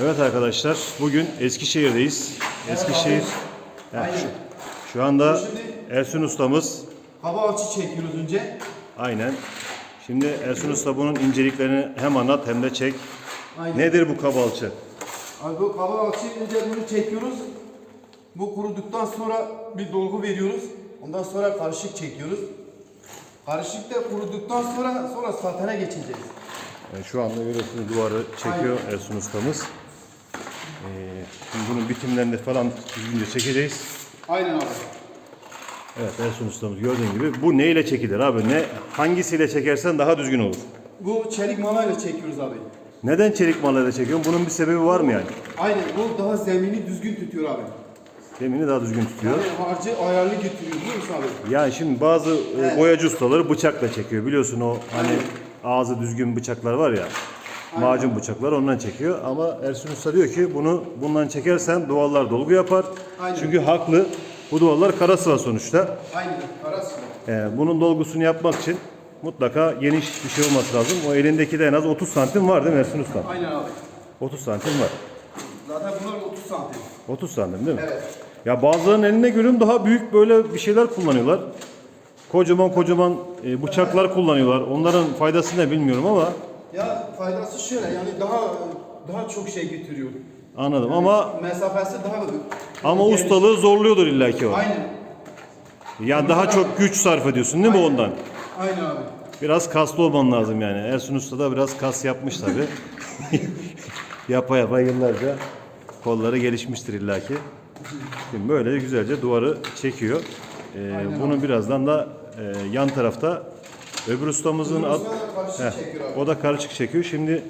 Evet arkadaşlar, bugün Eskişehir'deyiz. Eskişehir. Aynen. Yani şu, şu anda Ersun ustamız. Hava alçı çekiyoruz önce. Aynen. Şimdi Ersun usta bunun inceliklerini hem anlat hem de çek. Aynen. Nedir bu kabalçı? Abi bu hava alçı önce bunu çekiyoruz. Bu kuruduktan sonra bir dolgu veriyoruz. Ondan sonra karışık çekiyoruz. Karışık da kuruduktan sonra sonra satana geçeceğiz. Yani şu anda görüyorsunuz duvarı çekiyor Ersun ustamız. Ee, şimdi bunun bitimlerini falan düzgünce çekeceğiz. Aynen abi. Evet Ersun ustamız gördüğün gibi. Bu ne ile çekilir abi? Ne hangisiyle çekersen daha düzgün olur. Bu çelik malayla çekiyoruz abi. Neden çelik mallarla çekiyorsun? Bunun bir sebebi var mı yani? Aynen bu daha zemini düzgün tutuyor abi. Zemini daha düzgün tutuyor. Yani harcı ayarlı getiriyor biliyor musun abi? Yani şimdi bazı e, Evet. boyacı ustaları bıçakla çekiyor. Biliyorsun o hani ağzı düzgün bıçaklar var ya. Macun bıçaklar ondan çekiyor. Ama Ersun Usta diyor ki bunu bundan çekersen duvarlar dolgu yapar. Aynen. Çünkü haklı. Bu duvarlar kara sıva sonuçta. Aynen karası. E, bunun dolgusunu yapmak için mutlaka geniş bir şey olması lazım. O elindeki de en az 30 santim var değil mi Ersun Usta? Aynen abi. 30 santim var. Zaten bunlar 30 santim. 30 santim değil mi? Evet. Ya bazılarının eline görüyorum daha büyük böyle bir şeyler kullanıyorlar. Kocaman kocaman e, bıçaklar kullanıyorlar. Onların faydası ne bilmiyorum ama Ya faydası şöyle yani daha daha çok şey getiriyor. anladım ama Mesafesi daha ama geniş. ustalığı zorluyordur illaki o. Aynen. Ya daha çok güç sarf ediyorsun değil mi ondan? Aynen abi. Biraz kaslı olman lazım yani. Ersun Usta da biraz kas yapmış tabi. yapa yapa yıllarca kolları gelişmiştir illaki. Şimdi böyle güzelce duvarı çekiyor. Ee, Aynen bunu birazdan da e, yan tarafta öbür ustamızın Öbür da karışık Heh, çekiyor abi. o da karışık çekiyor. Şimdi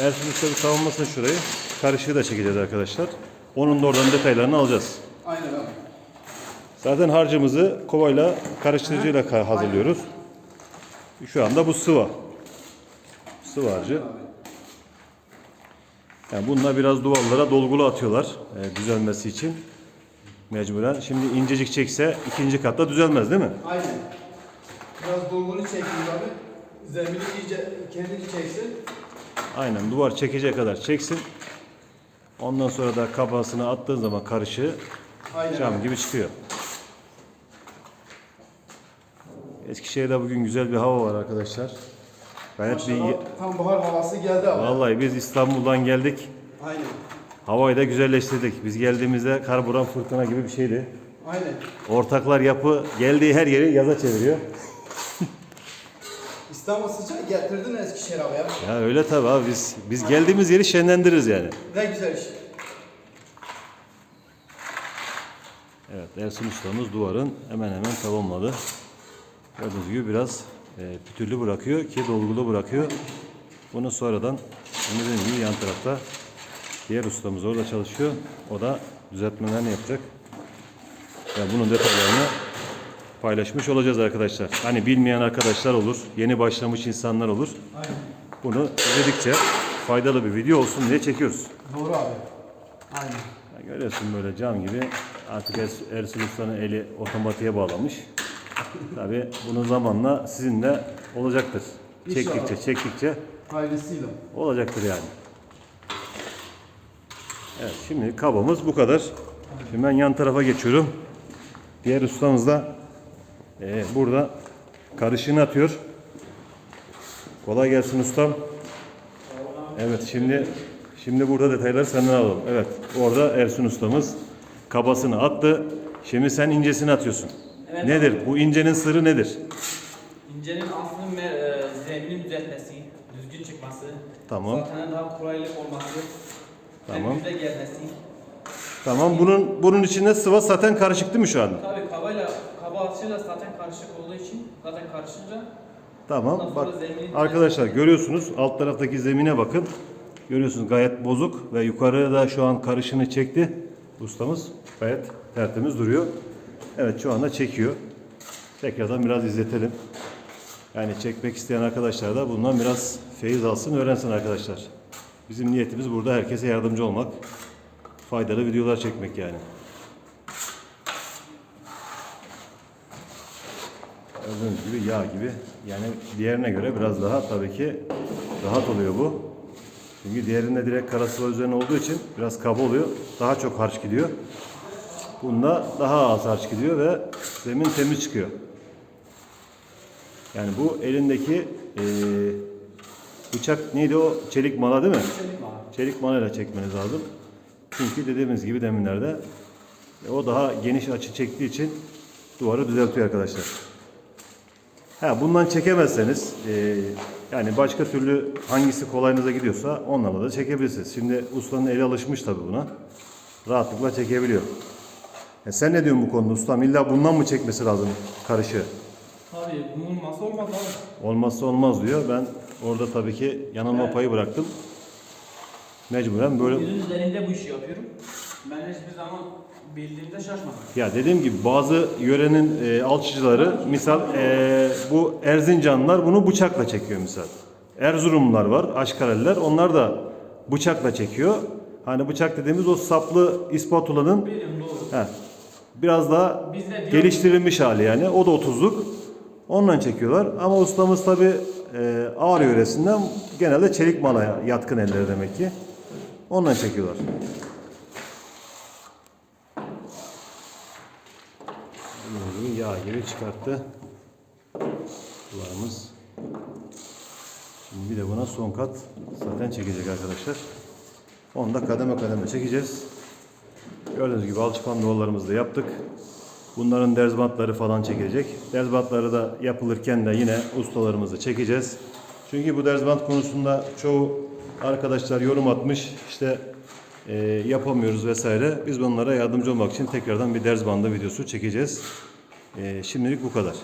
Ersun Usta bir savunmasın şurayı. Karışığı da çekeceğiz arkadaşlar. Onun da oradan detaylarını alacağız. Aynen abi. Zaten harcımızı kovayla karıştırıcıyla ka- hazırlıyoruz. Şu anda bu sıva. Sıvı harcı. Yani bununla biraz duvarlara dolgulu atıyorlar e, düzelmesi için. Mecburen. Şimdi incecik çekse ikinci katta düzelmez değil mi? Aynen. Biraz dolgunu çekiyoruz abi. Zemini iyice kendini çeksin. Aynen duvar çekecek kadar çeksin. Ondan sonra da kabasını attığın zaman karışığı Aynen. cam gibi çıkıyor. Eskişehir'de bugün güzel bir hava var arkadaşlar. Gayet bir tam bahar havası geldi abi. Vallahi biz İstanbul'dan geldik. Aynen. Havayı da güzelleştirdik. Biz geldiğimizde kar buran fırtına gibi bir şeydi. Aynen. Ortaklar yapı geldiği her yeri yaza çeviriyor. İstanbul sıcak getirdin Eskişehir abi ya. Ya öyle tabii abi biz biz geldiğimiz yeri şenlendiririz yani. Ne güzel iş. Evet Ersun ustamız duvarın hemen hemen tamamladı. Gördüğünüz gibi biraz e, pütürlü bırakıyor ki dolgulu bırakıyor. Bunu sonradan dediğim gibi yan tarafta diğer ustamız orada çalışıyor. O da düzeltmelerini yapacak. Yani bunun detaylarını paylaşmış olacağız arkadaşlar. Hani bilmeyen arkadaşlar olur, yeni başlamış insanlar olur. Aynen. Bunu izledikçe faydalı bir video olsun diye çekiyoruz. Doğru abi. Aynen. Ya görüyorsun böyle cam gibi artık Er- Ersun Usta'nın eli otomatiğe bağlamış. Tabi bunun zamanla sizin de olacaktır. İnşallah. Çektikçe çektikçe Hayırlısıyla. olacaktır yani. Evet şimdi kabımız bu kadar. Şimdi ben yan tarafa geçiyorum. Diğer ustamız eee, burada karışını atıyor. Kolay gelsin ustam. Evet şimdi şimdi burada detayları senden alalım. Evet orada Ersun ustamız kabasını attı. Şimdi sen incesini atıyorsun. Evet. nedir? Bu incenin sırrı nedir? İncenin aslının ve e, zeminin düzeltmesi, düzgün çıkması, Tamam. zaten daha kolaylık olması, Tamam. gelmesi. Tamam bunun bunun içinde sıva zaten karışık değil mi şu anda? Tabii kabayla, kaba atışıyla zaten karışık olduğu için zaten karışınca Tamam. Bak zemini- arkadaşlar görüyorsunuz alt taraftaki zemine bakın. Görüyorsunuz gayet bozuk ve yukarıda şu an karışını çekti. Ustamız gayet tertemiz duruyor. Evet şu anda çekiyor. Tekrardan biraz izletelim. Yani çekmek isteyen arkadaşlar da bundan biraz feyiz alsın, öğrensin arkadaşlar. Bizim niyetimiz burada herkese yardımcı olmak. Faydalı videolar çekmek yani. Gördüğünüz gibi yağ gibi. Yani diğerine göre biraz daha tabii ki rahat oluyor bu. Çünkü diğerinde direkt kara sıva üzerine olduğu için biraz kaba oluyor. Daha çok harç gidiyor. Bunda daha az harç gidiyor ve zemin temiz çıkıyor. Yani bu elindeki eee, bıçak neydi o? Çelik mala değil mi? Çelik var. Çelik manayla çekmeniz lazım. Çünkü dediğimiz gibi deminlerde e, o daha geniş açı çektiği için duvarı düzeltiyor arkadaşlar. Ha bundan çekemezseniz e, yani başka türlü hangisi kolayınıza gidiyorsa onlarla da çekebilirsiniz. Şimdi ustanın eli alışmış tabii buna. Rahatlıkla çekebiliyor. E sen ne diyorsun bu konuda ustam? İlla bundan mı çekmesi lazım karışı? Tabii bunun olmazsa olmaz abi. Olmazsa olmaz diyor. Ben orada tabii ki yanılma Evet. payı bıraktım. Mecburen böyle Günün üzerinde bu işi yapıyorum. Ben hiçbir zaman bildiğimde şaşmadım. Ya dediğim gibi bazı yörenin e, alçıcıları misal e, bu Erzincanlılar bunu bıçakla çekiyor misal. Erzurumlular var, Aşkareliler onlar da bıçakla çekiyor. Hani bıçak dediğimiz o saplı ispatulanın Biliyorum doğru. he, biraz daha Biz de diyor- geliştirilmiş hali yani. O da 30'luk. Onunla çekiyorlar. Ama ustamız tabi e, ağır yöresinden genelde çelik malaya yatkın elleri demek ki. Onunla çekiyorlar. Gördüğün yağ gibi çıkarttı. Kulağımız. Şimdi bir de buna son kat zaten çekecek arkadaşlar. Onu da kademe kademe çekeceğiz. Gördüğünüz gibi alçıpan duvarlarımızı da yaptık. Bunların derzbantları falan çekilecek. Derzbantları da yapılırken de yine ustalarımızı çekeceğiz. Çünkü bu derzbant konusunda çoğu arkadaşlar yorum atmış. İşte e, yapamıyoruz vesaire. Biz bunlara yardımcı olmak için tekrardan bir derzbandı videosu çekeceğiz. E, şimdilik bu kadar.